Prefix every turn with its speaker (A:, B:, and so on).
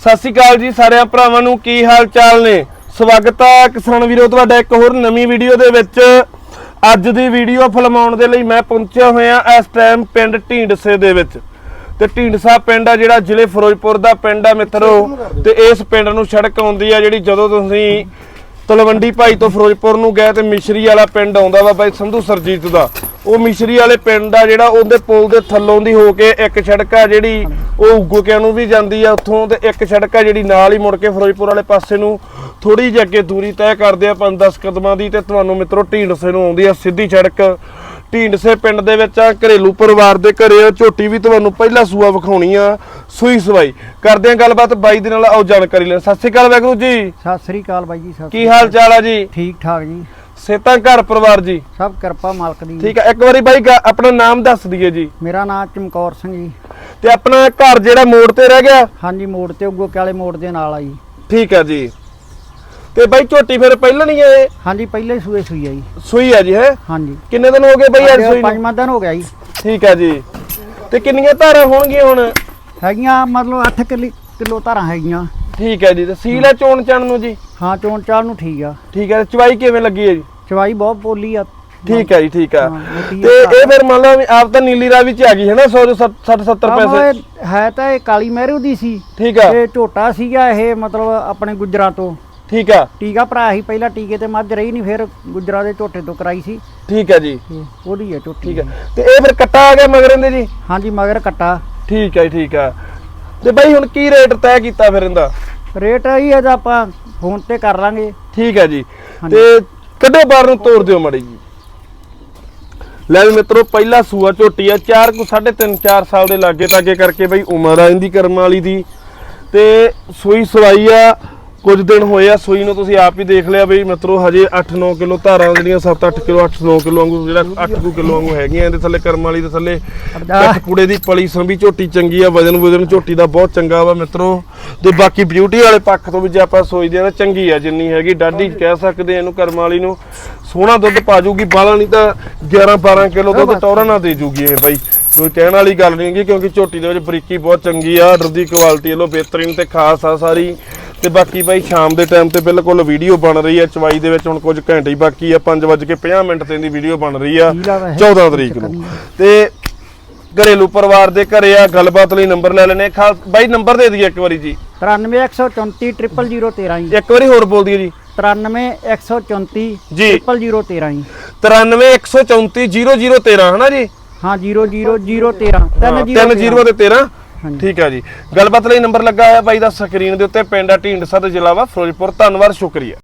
A: ਸਤਿ ਸ਼੍ਰੀ ਅਕਾਲ ਜੀ ਸਾਰਿਆਂ ਭਰਾਵਾਂ ਨੂੰ, ਕੀ ਹਾਲ ਚਾਲ ਨੇ? ਸਵਾਗਤ ਹੈ ਕਿਸਾਨ ਵੀਰੋ, ਤੁਹਾਡਾ ਇੱਕ ਹੋਰ ਨਵੀਂ ਵੀਡੀਓ ਦੇ ਵਿੱਚ। ਅੱਜ ਦੀ ਵੀਡੀਓ ਫਿਲਮਾਉਣ ਦੇ ਲਈ ਮੈਂ ਪਹੁੰਚਿਆ ਹੋਇਆ ਇਸ ਟਾਈਮ ਪਿੰਡ ਢੀਂਡਸੇ ਦੇ ਵਿੱਚ। ਤੇ ਢੀਂਡਸਾ ਪਿੰਡ ਆ ਜਿਹੜਾ ਜ਼ਿਲ੍ਹੇ ਫਿਰੋਜ਼ਪੁਰ ਦਾ ਪਿੰਡ ਆ ਮਿੱਤਰੋ। ਤੇ ਇਸ ਪਿੰਡ ਨੂੰ ਸੜਕ ਆਉਂਦੀ ਆ ਜਿਹੜੀ ਜਦੋਂ ਤੁਸੀਂ ਤਲਵੰਡੀ ਭਾਈ ਤੋਂ ਫਿਰੋਜ਼ਪੁਰ ਨੂੰ ਗਏ ਤੇ ਮਿਸ਼ਰੀ ਵਾਲਾ ਪਿੰਡ ਆਉਂਦਾ ਵਾ ਬਾਈ ਸੰਧੂ ਸਰਜੀਤ ਦਾ। ਉਹ ਮਿਸ਼ਰੀ ਵਾਲੇ ਪਿੰਡ ਆ ਜਿਹੜਾ ਉਹਦੇ ਪੁਲ ਦੇ ਥੱਲੋਂ ਦੀ ਹੋ ਕੇ ਇੱਕ ਸੜਕ ਆ ਜਿਹੜੀ ਉਹ ਉਗੋਕਿਆਂ ਨੂੰ ਵੀ ਜਾਂਦੀ ਆ ਉੱਥੋਂ ਤੇ ਇੱਕ ਸੜਕ ਆ ਜਿਹੜੀ ਨਾਲ ਹੀ ਮੁੜ ਕੇ ਫਿਰੋਜ਼ਪੁਰ ਵਾਲੇ ਪਾਸੇ ਨੂੰ ਥੋੜੀ ਜਿਹੀ ਅੱਗੇ ਦੂਰੀ ਤੈਅ ਕਰਦੇ ਆ 5-10 ਕਦਮਾਂ ਦੀ ਤੇ ਤੁਹਾਨੂੰ ਮਿੱਤਰੋ ਢੀਂਡਸੇ ਨੂੰ ਆਉਂਦੀ ਆ ਸਿੱਧੀ ਸੜਕ। ਢੀਂਡਸੇ ਪਿੰਡ ਦੇ ਵਿੱਚ ਆ ਘਰੇਲੂ ਪਰਿਵਾਰ ਦੇ ਘਰੇ ਆ ਝੋਟੀ ਵੀ ਤੁਹਾਨੂੰ ਪਹਿਲਾ ਸੂਆ ਵਿਖਾਉਣੀ ਆ ਸੂਈ ਸਵਾਈ। ਕਰਦੇ ਆ ਗੱਲਬਾਤ ਬਾਈ ਦੇ ਨਾਲ ਆਓ ਜਾਣਕਾਰੀ ਲੈਣ। ਸਤਿ ਸ਼੍ਰੀ ਅਕਾਲ ਵੈਗਰੂ ਜੀ।
B: ਸਤਿ ਸ੍ਰੀ ਅਕਾਲ ਬਾਈ ਜੀ ਸਤਿ
A: ਕੀ ਹਾਲ ਚਾਲ ਆ ਜੀ?
B: ਠੀਕ ਠਾਕ ਜੀ।
A: ਸੇਤਾਂ ਘਰ ਪਰਿਵਾਰ ਜੀ।
B: ਸਭ ਕਿਰਪਾ ਮਾਲਕ ਦੀ।
A: ਠੀਕ ਆ ਇੱਕ ਵਾਰੀ ਬਾਈ ਗਾ- ਆਪਣਾ ਨਾਮ ਦੱਸ ਦਈਏ ਜੀ।
B: ਮੇਰਾ ਨਾਮ ਚਮਕੌਰ ਸਿੰਘ ਜੀ।
A: ਤੇ ਆਪਣਾ ਘਰ ਜਿਹੜਾ ਮੋੜ ਤੇ ਰਹਿ ਗਿਆ?
B: ਹਾਂਜੀ ਮੋੜ ਤੇ ਉਗੋ ਵਾਲੇ ਮੋੜ ਦੇ ਨਾਲ ਆ ਜੀ।
A: ਠੀਕ ਆ ਜੀ। ਤੇ ਬਾਈ ਝੋਟੀ ਫਿਰ ਪਹਿਲਾਂ ਨਹੀਂ ਆਏ?
B: ਹਾਂਜੀ ਪਹਿਲੇ ਸੂਏ ਸੂਈ ਆ ਜੀ।
A: ਸੂਈ ਆ ਜੀ ਹੈ?
B: ਹਾਂਜੀ।
A: ਕਿੰਨੇ ਦਿਨ ਹੋ ਗਏ ਬਾਈ ਅੱਜ ਸੂਈ ਨੂੰ?
B: ਪੰਜਵਾਂ ਦਿਨ ਹੋ ਗਿਆ ਜੀ।
A: ਠੀਕ ਆ ਜੀ। ਤੇ ਕਿੰਨੀਆਂ ਧਾਰਾਂ ਹੋਣਗੀਆਂ ਹੁਣ?
B: ਹੈਗੀਆਂ ਮਤਲਬ 8 ਕਿਲੋ ਕਿਲੋ ਧਾਰਾਂ ਹੈਗੀਆਂ।
A: ਠੀਕ ਹੈ ਜੀ ਤੇ ਸੀਲ ਹੈ ਚੋਣ ਚਣ ਨੂੰ ਜੀ?
B: ਹਾਂ ਚੋਣ ਚਾਲ ਨੂੰ ਠੀਕ ਆ।
A: ਠੀਕ ਹੈ ਤੇ ਚਵਾਈ ਕਿਵੇਂ ਲੱਗੀ ਹੈ ਜੀ?
B: ਚਵਾਈ ਬਹੁਤ ਪੋਲੀ ਆ।
A: ਠੀਕ ਹੈ ਜੀ ਠੀਕ ਆ
B: ਹਾਂ,
A: ਤੇ
B: ਆ।
A: ਇਹ ਫਿਰ ਮੰਨ ਲਓ ਆਪ ਤਾਂ ਨੀਲੀ ਰਾਵੀ ਚ ਆ ਗਈ ਹੈ ਨਾ 100 60 70
B: ਆਹ
A: ਪੈਸੇ।
B: ਹੈ ਤਾਂ ਇਹ ਕਾਲੀ ਮਹਿਰੂ ਦੀ ਸੀ।
A: ਠੀਕ ਆ।
B: ਤੇ ਝੋਟਾ ਸੀਗਾ ਇਹ ਮਤਲਬ ਆਪਣੇ ਗੁੱਜਰਾਂ ਤੋਂ।
A: ਠੀਕ ਆ।
B: ਟੀਕਾ ਭਰਾ ਸੀ ਪਹਿਲਾਂ ਟੀਕੇ ਤੇ ਮੱਝ ਰਹੀ ਨਹੀਂ ਫਿਰ ਗੁੱਜਰਾਂ ਦੇ ਝੋਟੇ ਤੋਂ ਕਰਾਈ ਸੀ।
A: ਠੀਕ ਹੈ ਜੀ।
B: ਉਹਦੀ ਹੈ ਝੋਟੀ।
A: ਠੀਕ ਹੈ। ਤੇ ਇਹ ਫਿਰ ਕੱਟਾ ਆ ਗਿਆ ਮਗਰ ਇਹਦੇ ਜੀ?
B: ਹਾਂਜੀ ਮਗਰ ਕੱਟਾ।
A: ਠੀਕ ਹੈ ਜੀ, ਠੀਕ ਆ ਤੇ ਬਾਈ ਹੁਣ ਕੀ ਰੇਟ ਤੈਅ ਕੀਤਾ ਫਿਰ ਇਹਦਾ?
B: ਰੇਟ ਹੀ ਇਹਦਾ ਆਪਾਂ ਫੋਨ ਤੇ ਕਰ ਲਾਂਗੇ।
A: ਠੀਕ ਹੈ ਜੀ। ਤੇ ਕੱਢੇ ਬਾਹਰ ਨੂੰ ਤੋੜ ਦਿਓ ਮੜੀ ਜੀ। ਲੈ ਵੀ ਮਿੱਤਰੋ ਪਹਿਲਾ ਸੂਆ ਝੋਟੀ ਆ। 4 ਕੁ 3.5 4 ਸਾਲ ਦੇ ਲਾਗੇ ਤਾਗੇ ਕਰਕੇ ਬਈ ਉਮਰ ਆ ਇਹਦੀ ਕਰਮ ਵਾਲੀ ਦੀ। ਤੇ ਸੂਈ ਸਵਾਈ ਆ। ਕੁਝ ਦਿਨ ਹੋਏ ਆ ਸੂਈ ਨੂੰ ਤੁਸੀਂ ਆਪ ਹੀ ਦੇਖ ਲਿਆ ਬਈ ਮਿੱਤਰੋ ਹਜੇ 8-9 ਕਿਲੋ ਧਾਰਾਂ ਜਿਹੜੀਆਂ 7-8 ਕਿਲੋ 8-9 ਕਿਲੋ ਵਾਂਗੂ ਜਿਹੜਾ 8 ਕਿਲੋ ਵਾਂਗੂ ਹੈਗੀਆਂ ਇਹਦੇ ਥੱਲੇ ਕਰਮ ਵਾਲੀ ਦੇ ਥੱਲੇ ਕੁੜੇ ਦੀ ਪਲੀ ਸੰਭੀ ਝੋਟੀ ਚੰਗੀ ਆ ਵਜਨ ਵਜਨ ਝੋਟੀ ਦਾ ਬਹੁਤ ਚੰਗਾ ਵਾ ਮਿੱਤਰੋ। ਤੇ ਬਾਕੀ ਬਿਊਟੀ ਵਾਲੇ ਪੱਖ ਤੋਂ ਵੀ ਜੇ ਆਪਾਂ ਸੋਚਦੇ ਆ ਤਾਂ ਚੰਗੀ ਆ ਜਿੰਨੀ ਹੈਗੀ। ਡਾਢੀ ਕਹਿ ਸਕਦੇ ਇਹਨੂੰ ਕਰਮ ਵਾਲੀ ਨੂੰ। ਸੋਹਣਾ ਦੁੱਧ ਪਾ ਜੂਗੀ ਬਾਲਾ ਨਹੀਂ ਤਾਂ 11 12 ਕਿਲੋ ਦੁੱਧ ਟੌਰਾ ਨਾ ਦੇ ਜੂਗੀ ਇਹ ਬਾਈ। ਕੋਈ ਕਹਿਣ ਵਾਲੀ ਗੱਲ ਨਹੀਂ ਹੈਗੀ ਕਿਉਂਕਿ ਝੋਟੀ ਦੇ ਵਿੱਚ ਬਰੀਕੀ ਬਹੁਤ ਚੰਗੀ ਆ ਆਰਡਰ ਦੀ ਕੁਆਲਿਟੀ ਵੱਲੋਂ ਬਿਹਤਰੀਨ ਤੇ ਖਾਸ ਆ ਸਾਰੀ। ਤੇ ਬਾਕੀ ਬਾਈ ਸ਼ਾਮ ਦੇ ਟਾਈਮ ਤੇ ਬਿਲਕੁਲ ਵੀਡੀਓ ਬਣ ਰਹੀ ਆ ਚਵਾਈ ਦੇ ਵਿੱਚ ਹੁਣ ਕੁਝ ਘੰਟੇ ਹੀ ਬਾਕੀ ਆ। 5:50 ਮਿੰਟ ਤੇ ਇਹਦੀ ਵੀਡੀਓ ਬਣ ਰਹੀ ਆ।
B: ਹੀਲਾ ਤਾਂ ਹੈ,
A: 14 ਤਰੀਕ ਨੂੰ। ਤੇ ਘਰੇਲੂ ਪਰਿਵਾਰ ਦੇ ਘਰੇ ਆ। ਗੱਲਬਾਤ ਲਈ ਨੰਬਰ ਲੈ ਲੈਣੇ ਖਾਸ ਬਾਈ ਨੰਬਰ ਦੇ ਦਈਏ ਇੱਕ ਵਾਰੀ ਜੀ।
B: 93134 00013 ਜੀ।
A: ਇੱਕ ਵਾਰੀ ਹੋਰ ਬੋਲ ਦਈਏ ਜੀ।
B: 93134
A: ਜੀ।
B: 00013 ਜੀ।
A: 9314400013 ਹਨਾ ਜੀ?
B: ਹਾਂ 00013
A: ਹਾਂ, ਤਿੰਨ ਜ਼ੀਰੋ ਤੇ 13
B: ਹਾਂਜੀ।
A: ਠੀਕ ਹੈ ਜੀ। ਗੱਲਬਾਤ ਲਈ ਨੰਬਰ ਲੱਗਾ ਹੋਇਆ ਬਾਈ ਦਾ ਸਕਰੀਨ ਦੇ ਉੱਤੇ, ਪਿੰਡ ਆ ਢੀਂਡਸਾ ਤੇ ਜ਼ਿਲ੍ਹਾ ਵਾ ਫਿਰੋਜ਼ਪੁਰ। ਧੰਨਵਾਦ, ਸ਼ੁਕਰੀਆ।